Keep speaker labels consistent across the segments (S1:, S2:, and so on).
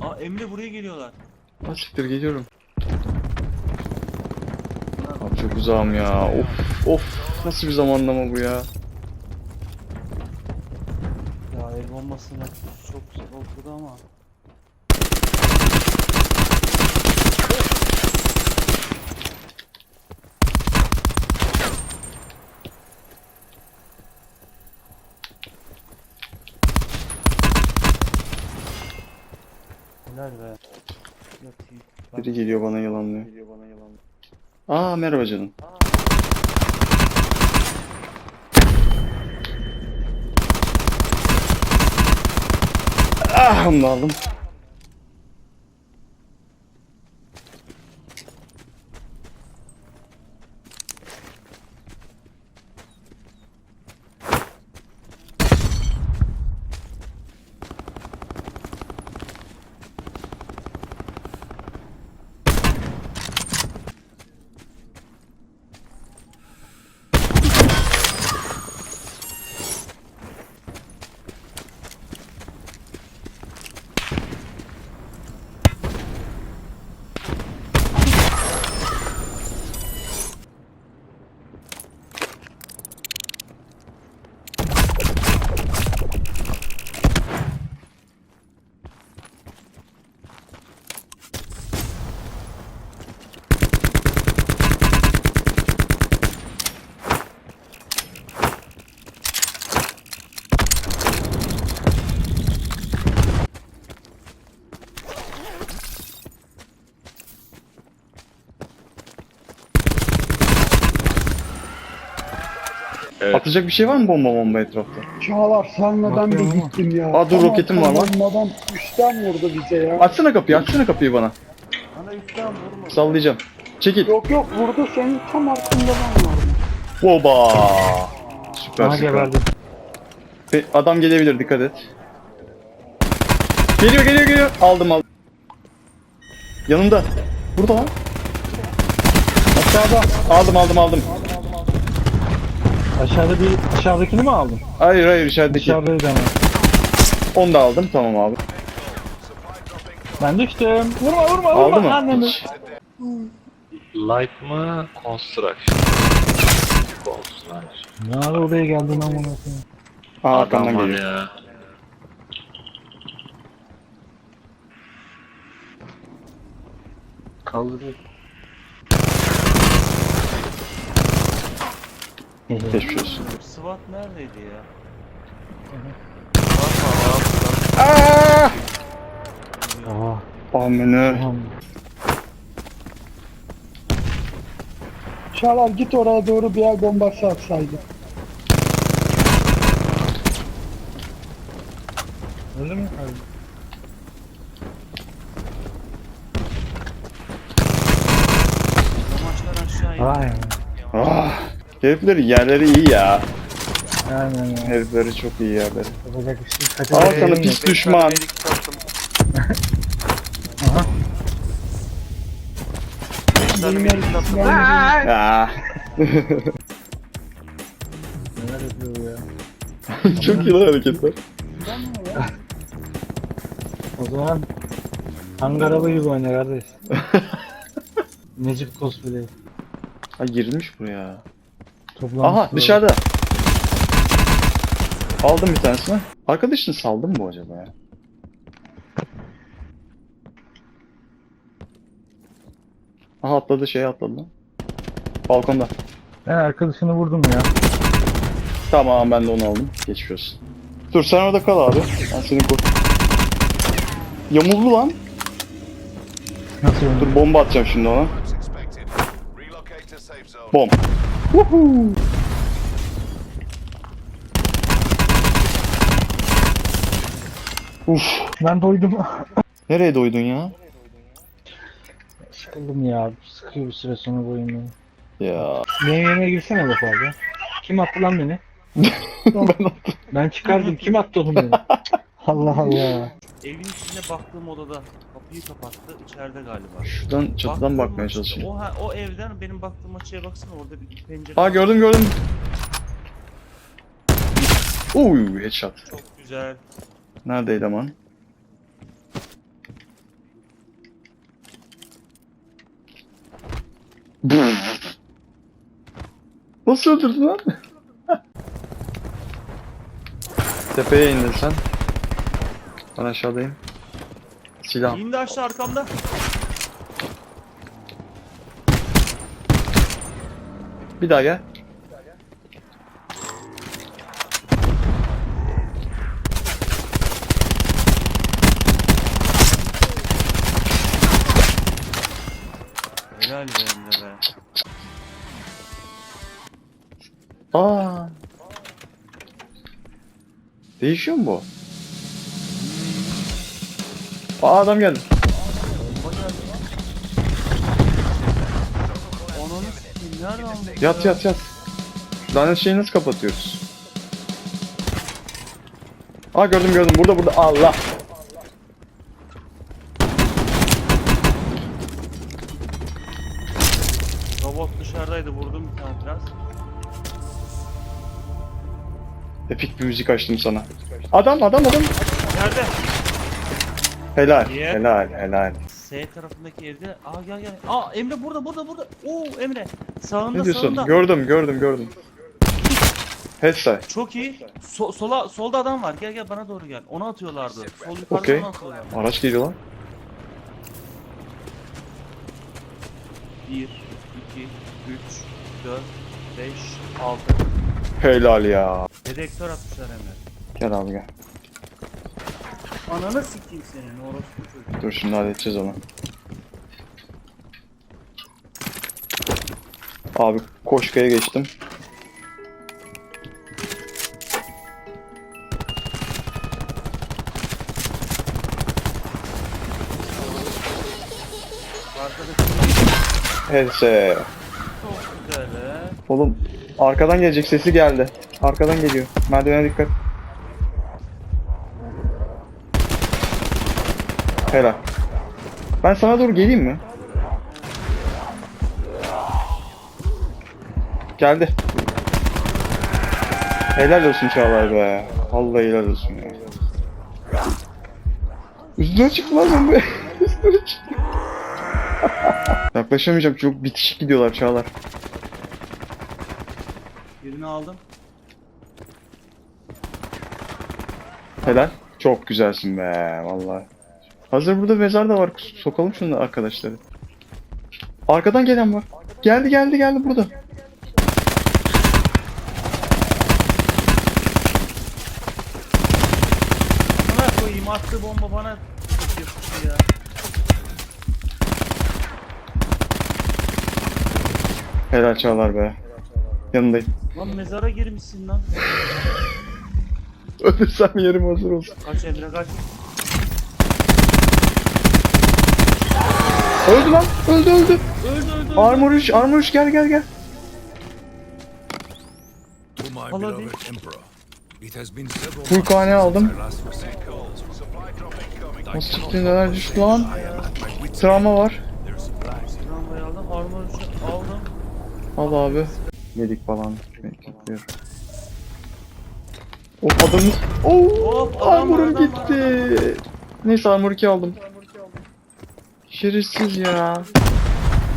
S1: Aa Emre buraya geliyorlar.
S2: Ha siktir geliyorum. Abi çok uzağım ya. Of of. Nasıl bir zamanlama bu ya?
S1: Ya el bombasını çok güzel okudu ama.
S2: Biri geliyor bana yalanlıyor. Aa merhaba canım. Ah onu aldım. Atacak bir şey var mı bomba bomba etrafta?
S3: Çağlar senle ben
S4: ama.
S3: gittim ya.
S2: Aa, dur,
S3: Ama
S2: roketim var lan.
S3: Adam üstten vurdu bize ya.
S2: Açsana kapıyı açsana kapıyı bana.
S1: Ana üstten vurma.
S2: Sallayacağım. Çekil.
S3: Yok yok vurdu senin tam arkında ben vardım.
S2: Oba. Süper
S4: Aha
S2: süper.
S4: geberdim.
S2: Pe- Adam gelebilir dikkat et. Geliyor geliyor geliyor. Aldım aldım. Yanımda. Burada lan.
S4: Aşağıda.
S2: Aldım aldım aldım.
S4: Aşağıda bir aşağıdakini mi aldın?
S2: Hayır hayır içerideki.
S4: Dışarıdaydı ama.
S2: Onu da aldım tamam abi.
S4: Ben düştüm. Vurma vurma vurma.
S2: Aldı mı?
S4: Annemi.
S2: Hiç.
S5: Light mı? Construction. Construction.
S4: Ne ara oraya geldin amına koyayım.
S2: Aa, arkamdan
S5: Adam var
S2: geliyor.
S5: ya. Kaldırıyor.
S2: Geçmiş olsun.
S1: SWAT neredeydi ya?
S2: Aa!
S4: Aa.
S2: Amına.
S3: Çağlar git oraya doğru bir el bombası atsaydı.
S4: Öyle mi? Öyle.
S1: Yamaçlar aşağı in.
S4: Vay.
S2: Ah! Heriflerin yerleri iyi ya.
S4: Aynen ya.
S2: Herifleri çok iyi yerleri.
S4: Yapacak bir şey
S2: Al
S4: kaçacak.
S2: sana pis düşman.
S4: Aha.
S3: Benim el üstünden
S2: Ah.
S4: Neler yapıyor bu ya?
S2: çok iyi lan hareketler.
S4: O zaman hangi araba gibi oyna kardeş. Necip cosplay.
S2: Ha girilmiş buraya.
S4: Toplanmış
S2: Aha dışarıda. Aldım bir tanesini. Arkadaşını saldım mı bu acaba ya? Aha atladı şey atladı lan. Balkonda.
S4: Ben arkadaşını vurdum ya.
S2: Tamam ben de onu aldım. Geçmiş olsun. Dur sen orada kal abi. Ben seni kur. Yamuldu lan.
S4: Nasıl?
S2: Dur bomba atacağım şimdi ona.
S6: expected.
S2: Woohoo. Uf.
S4: Ben doydum.
S2: Nereye doydun ya?
S4: Sıkıldım ya. Sıkıyor bir süre sonra bu oyun.
S2: Ya.
S4: Benim yemeğe girsene bak abi. Kim attı lan beni?
S2: ben attım.
S4: Ben çıkardım. Kim attı oğlum beni? Allah Allah
S1: evin içine baktığım odada kapıyı kapattı. İçeride galiba.
S2: Şuradan çatıdan
S1: Baktığım
S2: bakmaya
S1: açı-
S2: çalışayım.
S1: O, o evden benim baktığım açıya baksana orada bir pencere.
S2: Aa gördüm gördüm. Uy headshot.
S1: Çok güzel.
S2: Nerede eleman? Nasıl öldürdün lan? Tepeye indin sen. Ben aşağıdayım. Silah.
S1: İndi aşağı arkamda.
S2: Bir daha gel.
S1: Helal be Emre be.
S2: Aa. Değişiyor mu bu? Aa adam geldi.
S1: Ananı nereden?
S2: Yat yat yat. Lanet şeyi nasıl kapatıyoruz? Aa gördüm gördüm. Burada burada. Allah.
S1: Robot dışarıdaydı vurdum bir tane biraz.
S2: Epik bir müzik açtım sana. Adam adam adam.
S1: Nerede?
S2: Helal.
S1: Niye?
S2: Helal helal.
S1: S tarafındaki evde. Aa gel gel. Aa Emre burada burada burada. Oo Emre. Sağında
S2: Ne diyorsun?
S1: sağında.
S2: Gördüm gördüm gördüm. Headshot.
S1: Çok iyi. So- sola solda adam var. Gel gel bana doğru gel. Onu atıyorlardı. Sol yukarıda
S2: Okey.
S1: onu atıyorlar.
S2: Araç geliyor lan.
S1: 1 2 3 4 5 6
S2: Helal ya.
S1: Dedektör atmışlar Emre.
S2: Gel abi gel.
S1: Ananı sikeyim senin orospu çocuğu.
S2: Dur şimdi halledeceğiz onu. Abi koşkaya geçtim. Helse.
S1: çok güzel he.
S2: Oğlum arkadan gelecek sesi geldi. Arkadan geliyor. Merdivene dikkat. Helal. Ben sana doğru geleyim mi? Geldi. Helal olsun Çağlar be. Vallahi helal olsun ya. Üstüne çık lan sen be. Üstüne çık. Yaklaşamayacağım çok bitişik gidiyorlar Çağlar.
S1: Birini aldım.
S2: Helal. Çok güzelsin be vallahi. Hazır burada mezar da var. Sokalım şunu arkadaşları. Arkadan gelen var. Geldi geldi geldi burada.
S1: Bana koyayım attı bomba bana yapıştı ya.
S2: Helal Çağlar be. Yanındayım.
S1: Lan mezara girmişsin lan.
S2: Ölürsem yerim hazır olsun.
S1: Kaç Emre kaç.
S2: Öldü lan. Öldü öldü.
S1: Öldü öldü. öldü.
S2: Armor 3 Armor 3 gel gel gel. Kane aldım. Nasıl çıktı neler düştü lan. Travma var.
S1: Aldım. Armor aldım.
S2: Al abi. Yedik falan. Bekliyorum. O adamın... Oo,
S1: Hop, adam
S2: armorum gitti. Neyse armor 2 aldım. Şerefsiz ya.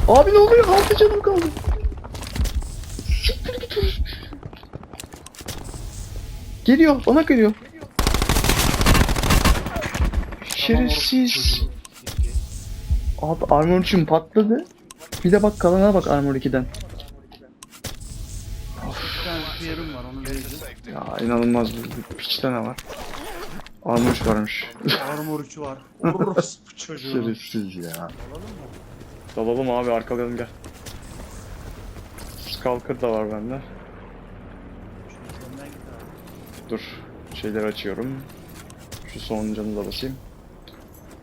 S2: Abi ne oluyor? 6 canım kaldı. Siktir git. Geliyor, bana geliyor. Şerefsiz. Abi armor 3'üm patladı. Bir de bak kalana bak armor 2'den.
S1: Bir tane spear'ım var onu veririm.
S2: Ya inanılmaz bir, bir piçte ne var? Armor 3 varmış.
S1: Armor üçü var. Orospu çocuğu.
S2: Şerefsiz ya. Dalalım abi arkalayalım gel. Skulker da var bende. Dur. Şeyleri açıyorum. Şu son canı da basayım.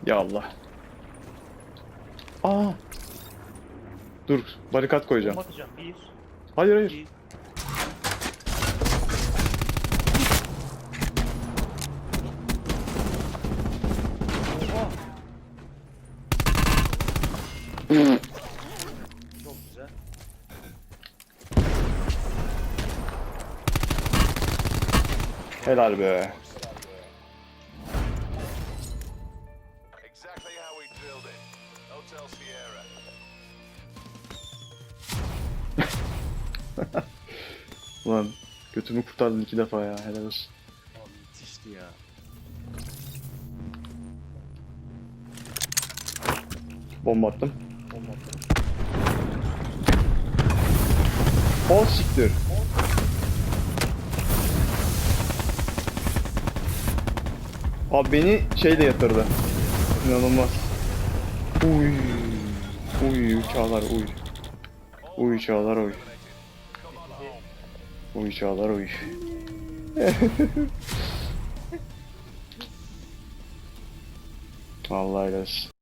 S2: Ya Allah. Aa. Dur. Barikat koyacağım.
S1: Bomba atacağım. Bir.
S2: Hayır hayır.
S1: iki. Çok güzel.
S2: Helal be.
S6: Exactly how we drilled it. Hotel Sierra.
S2: Ulan götümü kurtardın iki defa ya helal olsun.
S1: Abi müthişti ya.
S2: Bomba attım. O siktir. Abi beni şeyle yatırdı. İnanılmaz. Uy. Uy çağlar uy. Uy çağlar uy. Uy çağlar uy. Helal olsun.